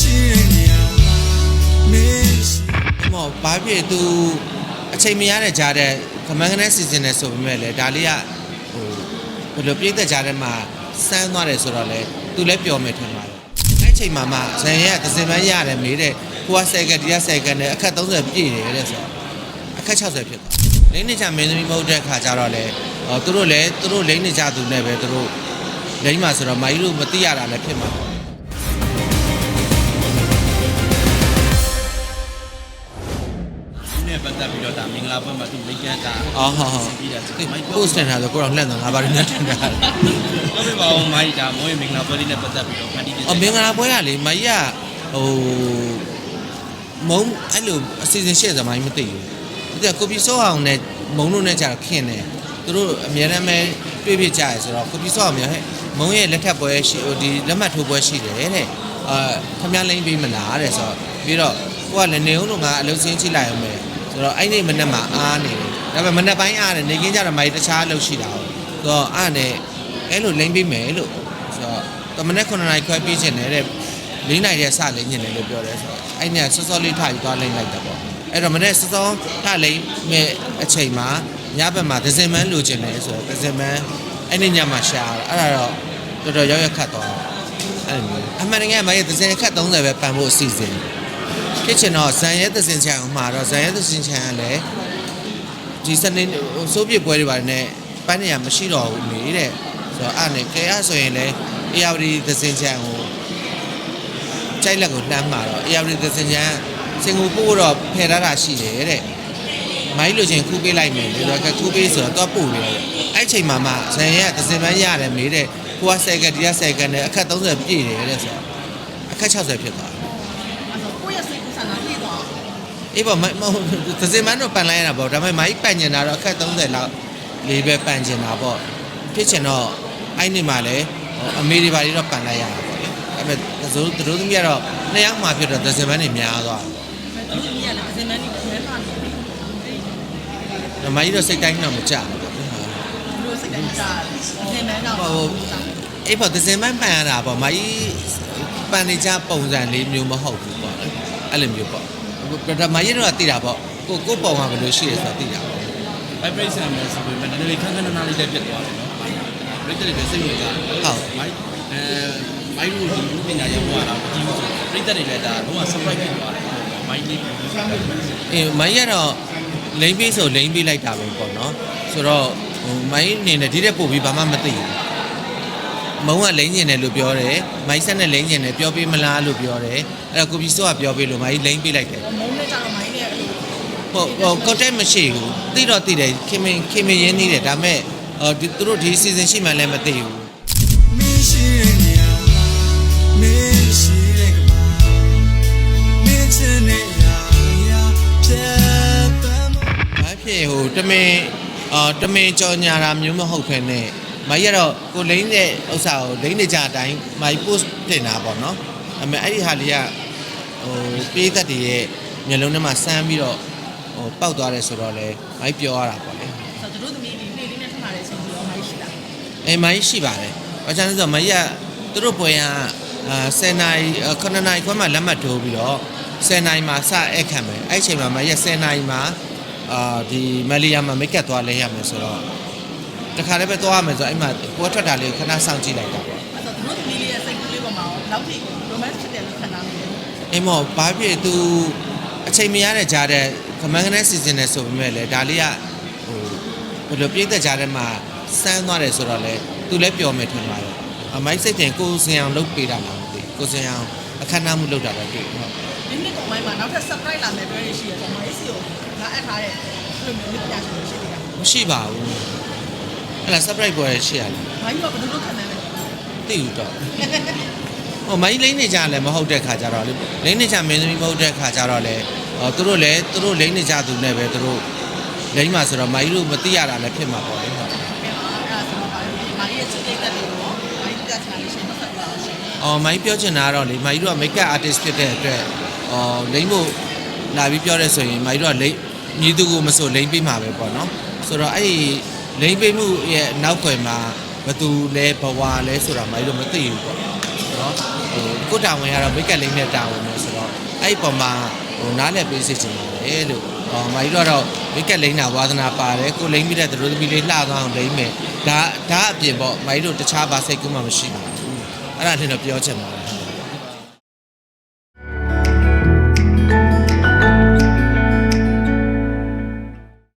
ရှိတဲ့နေရာမှာမင်းရှိဟောဘာဖြစ်သူအချိန်မရတဲ့ကြားတဲ့ခမန်းကနေစီစဉ်နေဆိုပေမဲ့လေဒါလေးကဟိုဘယ်လိုပြည့်တဲ့ကြားထဲမှာစမ်းသွားတယ်ဆိုတော့လေသူလည်းပျော်မယ်ထင်ပါတယ်အဲ့ချိန်မှာမှဇန်ရဲကသစင်ပန်းရတယ်မေးတဲ့ကိုကဆယ်ကဒီကဆယ်ကနဲ့အခက်30ပြည့်တယ်တဲ့ဆိုတော့အခက်60ဖြစ်သွားလိမ့်နေချမင်းသမီးမဟုတ်တဲ့ခါကျတော့လေဟောသူတို့လည်းသူတို့လိမ့်နေကြသူနဲ့ပဲသူတို့လိမ့်မှာဆိုတော့မာကြီးတို့မသိရတာလည်းဖြစ်မှာပေါ့ သက်ပြီးတော့ဒါမင်္ဂလာပွဲမှာသူမိတ်ကန်းတာအော်ဟုတ်ဟုတ်ပြီးတာဒီ post တင်တာဆိုကိုတော့လှန့်တော့ငါဘာလို့ညတင်တာလဲပြောပြပါဦးမိုင်းဒါမိုးရဲ့မင်္ဂလာပွဲလေးနဲ့ပတ်သက်ပြီးတော့ဖန်တီးပြအော်မင်္ဂလာပွဲကလေမကြီးကဟိုမုံအဲ့လိုအစီအစဉ်ရှေ့စမိုင်းမသိဘူးဒီကကိုပီစောအောင်နဲ့မုံတို့နဲ့ကြာခင်တယ်သူတို့အများနဲ့ပဲတွေ့ဖြစ်ကြရဆိုတော့ကိုပီစောအောင်များဟဲ့မုံရဲ့လက်ထပ်ပွဲရှိဟိုဒီလက်မှတ်ထိုးပွဲရှိတယ်တဲ့အာခမရလိမ့်ပေးမလားတဲ့ဆိုတော့ပြီးတော့ကိုကလည်းနေအောင်လို့ငါအလုပ်စင်းကြည့်လိုက်အောင်မယ် ဆိုတော့အဲ့ဒီမနေ့မှအားနေတယ်ဒါပေမဲ့မနေ့ပိုင်းအားတယ်နေကင်းကြတော့မကြီးတခြားအလုပ်ရှိတာဟုတ်ဆိုတော့အားနဲ့အဲ့လိုလိမ့်ပေးမယ်လို့ဆိုတော့တမနေ့9နာရီခွဲပြီးချင်တယ်တဲ့လေးနိုင်တဲ့စလိမ့်ညင်တယ်လို့ပြောတယ်ဆိုတော့အဲ့ညစောစောလေးထားယူသွားလိမ့်လိုက်တာပေါ့အဲ့တော့မနေ့စောစောထားလိမ့်မဲ့အချိန်မှာညဘက်မှာဒဇင်မန်းလိုချင်တယ်ဆိုတော့ဒဇင်မန်းအဲ့ဒီညမှာရှာတာအဲ့ဒါတော့တော်တော်ရောက်ရက်ခတ်သွားတာအဲ့လိုမျိုးအမှန်တကယ်မရဲ့ဒဇင်ခတ်30ပဲပန်ဖို့အစီအစဉ် ဖြစ်ချင်တော့ဇန်ရဲဒဇင်ချန်မှာတော့ဇန်ရဲဒဇင်ချန်ကလည်းဒီစနေစိုးပြပွဲတွေပါနဲ့ပန်းနေရမရှိတော့ဘူးမေတဲ့ဆိုတော့အဲ့နဲ့ကဲအဲ့ဆိုရင်လည်းအေယာဝတီဒဇင်ချန်ကိုကြိုက်လက်ကိုလှမ်းမှာတော့အေယာဝတီသစင်ချန်စင်ကိုပို့တော့ဖယ်ထားတာရှိတယ်တဲ့မိုင်းလိုချင်ခူးပေးလိုက်မယ်ဒီတော့ကခူးပေးဆိုတော့တော့ပို့တယ်အဲ့ချိန်မှာမှဇန်ရဲကသစင်ပန်းရတယ်မေးတဲ့ကိုကဆယ်ကဒီကဆယ်ကနဲ့အခက်30ပြည့်တယ်တဲ့ဆိုတော့အခက်60ဖြစ်သွားတယ် အဲ့တော့ကိုယ့်ရဲ့စိတ်ကူးဆန္ဒပြည့်သွားအောင်အေးပေါ့မမဟုတ်သစင်ပန်းတော့ပန်လိုက်ရတာပေါ့ဒါပေမဲ့မိုင်းပန်ကျင်တာတော့အခက်30လောက်လေးပဲပန်ကျင်တာပေါ့ဖြစ်ချင်တော့အဲ့ဒီမှာလည်းအမေတွေဘာတွေတော့ပန်လိုက်ရတာပေါ့လေအဲ့မဲ့သူတို့သူတို့သမီးကတော့နှစ်ယောက်မှဖြစ်တော့သစင်ပန်းတွေများသွားတယ်ဘယ်သူကြီးကလည်းအစင်မန်းကြီးကိုမဲထားနေတယ်။မမကြီးတော့စိတ်တိုင်းတော့မကြဘူးပေါ့ဘလို့စိတ်တိုင်းကြားတယ်အစင်မန်းတော့။ဟိုအေးပေါ့ဒီဇင်မန်ပန်ရတာပေါ့မကြီးပန်နေကြပုံစံလေးမျိုးမဟုတ်ဘူးပေါ့။ အဲ့လိုမျိုးပေါ့။ပထမကြီးတော့သိတာပေါ့။ကိုကိုပုံကဘယ်လိုရှိရဆိုတော့သိတာပေါ့ဘိုင်ပရိတ်ဆန်မယ်ဆိုပေမဲ့နည်းနည်းခန်းခန်းနားနားလေးလည်းပြတ်သွားတယ်နော်ပြည့်တယ်ပဲစိတ်ဝင်စားတယ်။ဟုတ်မိုင်းအဲမိုင်းတို့ဒီလူပညာရေးဘွားလာကြည့်လို့ဆိုပြည့်တယ်လည်းဒါတော့ surprise ဖြစ်သွားတယ်မိုင်းလေး။အေးမကြီးကတော့လိမ့်ပြီးဆိုလိမ့်ပြီးလိုက်တာပဲပေါ့နော်။ဆိုတော့ဟိုမကြီးအနေနဲ့ဒီတဲ့ပို့ပြီးဘာမှမသိဘူး။ မုံကလိမ့်ကျင်တယ်လို့ပြောတယ်။မိုင်းဆက်နဲ့လိမ့်ကျင်တယ်ပြောပေးမလားလို့ပြောတယ်။အဲ့တော့ကိုပြီးစောကပြောပေးလို့မကြီးလိမ့်ပေးလိုက်တယ်မုန်းနဲ့ကြတော့မိုင်းနဲ့အဲ့လိုဟုတ်ဟို contact မရှိဘူးတိတော့တိတယ်ခင်မင်ခင်မင်ရင်းနေတယ်ဒါပေမဲ့အော်ဒီသူတို့ဒီ season ရှိမှလည်းမသိဘူးမင်းရှိတဲ့နေရာမှာမင်းရှိတဲ့ကမှာမင်းချင်တဲ့ရာရာဖြတ်သမ်းမဘာဖြစ်ဟိုတမင်အော်တမင်ကြော်ညာတာမျိုးမဟုတ်ဖ ೇನೆ မကြီးကတော့ကိုလိမ့်တဲ့ဥစ္စာကိုလိမ့်နေကြအတိုင်းမကြီး post တင်တာပေါ့နော်အမေအဲ့ဒီဟာလေးကဟိုပေးသက်တည်းရဲ့မျက်လုံးထဲမှာစမ်းပြီးတော့ဟိုပောက်သွားတယ်ဆိုတော့လေမကြီးပြောရတာပေါ့လေဆိုတော့တို့သမီးဒီနေ့လေးနဲ့ထပ်လာတဲ့အချိန်ကြီးတော့မိုင်းရှိတာအဲမိုင်းရှိပါတယ်။ဘာကြောင့်လဲဆိုတော့မကြီးကသူတို့ပွဲကအာ10နာရီ9နာရီခွဲမှလက်မှတ်ထိုးပြီးတော့10နာရီမှာစအဲ့ခံမယ်။အဲ့ချိန်မှာမကြီး10နာရီမှာအာဒီမလီယာမှာမိတ်ကပ်သွားလဲရမယ်ဆိုတော့ တခါတည်းပဲသွားရမယ်ဆိုတော့အဲ့မှာကိုယ်ထွက်တာလေးကိုခဏစောင့်ကြည့်လိုက်တာပေါ့အဲ့တော့တို့သမီးလေးရဲ့စိတ်ကူးလေးပေါ်မှာတော့ထိ romance ဖြစ်တယ်လို့ခံစားနေတယ်။အိမ်မောဘာဖြစ်သူအချိန်မရတဲ့ကြားတဲ့ခမန်းကနေစီစဉ်နေဆိုပေမဲ့လေဒါလေးကဟိုဘယ်လိုပြည့်တဲ့ကြားထဲမှာစမ်းသွားတယ်ဆိုတော့လေသူလည်းပျော်မယ်ထင်ပါတယ်။အမိုက်စိတ်တင်ကိုစင်အောင်လုပ်ပေးတာလားမသိဘူးကိုစင်အောင်အခမ်းအနားမှုလုပ်တာပဲတွေ့ဟုတ်ဒီနေ့ကောင်မိုင်းမှာနောက်ထပ် surprise လာမယ်ပြောရရှိရတော့မိုင်းစီကိုငါအပ်ထားတဲ့အဲ့လိုမျိုးလက်ပြချင်ရှိနေတာမရှိပါဘူး အဲ့ဒါ surprise ပွဲရှိရလေမိုင်းကဘယ်လိုလုပ်ခံနိုင်လဲသိဘူးတော့ဟိုမိုင်းလိမ့်နေကြလည်းမဟုတ်တဲ့ခါကြတော့လေလိမ့်နေကြမင်းသမီးမဟုတ်တဲ့ခါကြတော့လေဟောသူတို့လည်းသူတို့လိမ့်နေကြသူနဲ့ပဲသူတို့လိမ့်မှာဆိုတော့မိုင်းတို့မသိရတာလည်းဖြစ်မှာပေါ့လေဟုတ်အဲ့ဒါဆိုတော့မိုင်းရဲ့စိတ်သက်တယ်လို့မိုင်းပြချင်တယ်ရှင်ပတ်သက်ပါရှင်အော်မိုင်းပြောချင်တာကတော့လေမိုင်းတို့က make up artist ဖြစ်တဲ့အတွက်အော်လိမ့်ဖို့လာပြီးပြောရဲဆိုရင်မိုင်းတို့ကလိမ့်မြည်သူကိုမဆိုလိမ့်ပေးမှာပဲပေါ့နော်ဆိုတော့အဲ့ဒီ လိမ့်ပေးမှုရဲ့နောက်ွယ်မှာဘသူလဲဘဝလဲဆိုတာမိုင်းတို့မသိဘူးပေါ့နော်ဟိုဟိုကိုယ်တာဝန်ကတော့မိတ်ကက်လိမ့်နဲ့တာဝန်ပဲဆိုတော့အဲ့ဒီပုံမှာဟိုနားလည်ပေးစေချင်ပါတယ်လို့ဟောမာကြီးတို့ကတော့မိတ်ကက်လိမ့်တာဝါသနာပါတယ်ကိုလိမ့်ပြီးတဲ့သူတို့သမီးလေးလှသွားအောင်လိမ့်မယ်ဒါဒါအပြင်ပေါ့မာကြီးတို့တခြားဘာစိတ်ကူးမှမရှိပါဘူးအဲ့ဒါထင်တော့ပြောချင်ပါတယ်